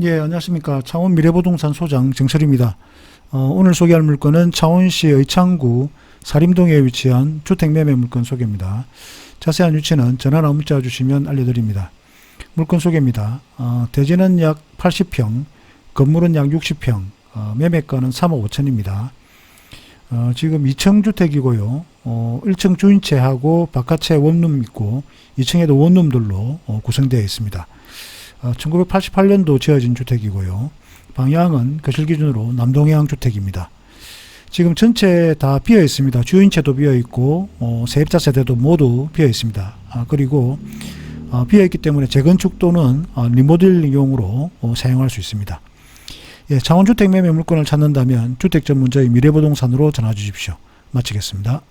예, 안녕하십니까. 창원 미래부동산 소장 정철입니다. 어, 오늘 소개할 물건은 창원시 의창구 사림동에 위치한 주택매매 물건 소개입니다. 자세한 위치는 전화나 문자 주시면 알려드립니다. 물건 소개입니다. 어, 대지는 약 80평, 건물은 약 60평, 어, 매매가는 3억 5천입니다. 어, 지금 2층 주택이고요. 어, 1층 주인채하고 바깥에 원룸 있고 2층에도 원룸들로 어, 구성되어 있습니다. 어, 1988년도 지어진 주택이고요. 방향은 거실 기준으로 남동향 주택입니다. 지금 전체 다 비어 있습니다. 주인채도 비어 있고 어, 세입자 세대도 모두 비어 있습니다. 아, 그리고 어, 비어 있기 때문에 재건축 또는 어, 리모델링용으로 어, 사용할 수 있습니다. 예, 창원주택 매매 물건을 찾는다면 주택 전문저의 미래부동산으로 전화 주십시오. 마치겠습니다.